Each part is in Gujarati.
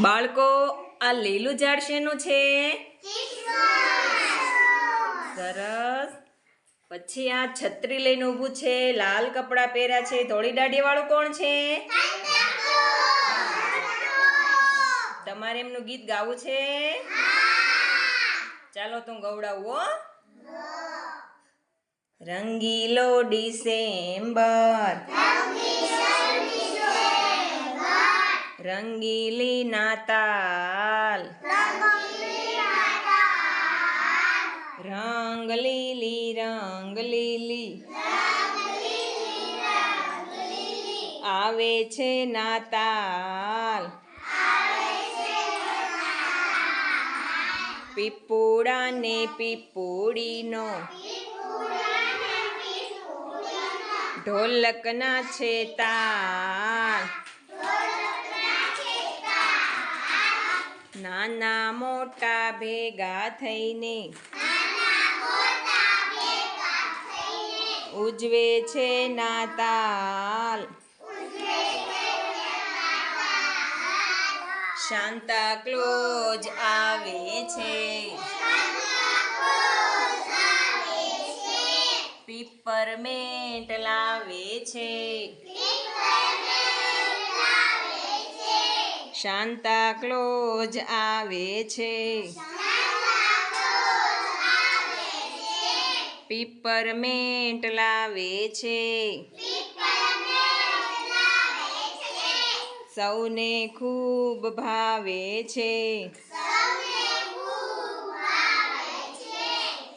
બાળકો, આ લીલું ઝાડ શેનું છે? સરસ. પછી આ છત્રી લઈને ઊભું છે, લાલ કપડાં પહેર્યા છે. ધોળી દાઢી વાળું કોણ છે? તમારે એમનું ગીત ગાવું છે? ચાલો તું ગવડાવું હો. રંગીલો ડિસેમ્બર. રંગીલી નાતાલ રંગ લીલી રંગ લીલી આવે છે નાતાલ પીપુડા ને પીપુડીનો ઢોલકના છે તાલ નાના મોટા ભેગા થઈને ઉજવે છે નાતાલ. શાંતા ક્લોઝ આવે છે. પીપરમેન્ટ લાવે છે. શાંતા ક્લોઝ આવે છે. પીપરમેન્ટ લાવે છે. સૌને ખૂબ ભાવે છે.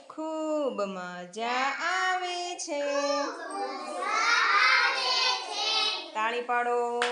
ખૂબ મજા આવે છે. તાળી પાડો.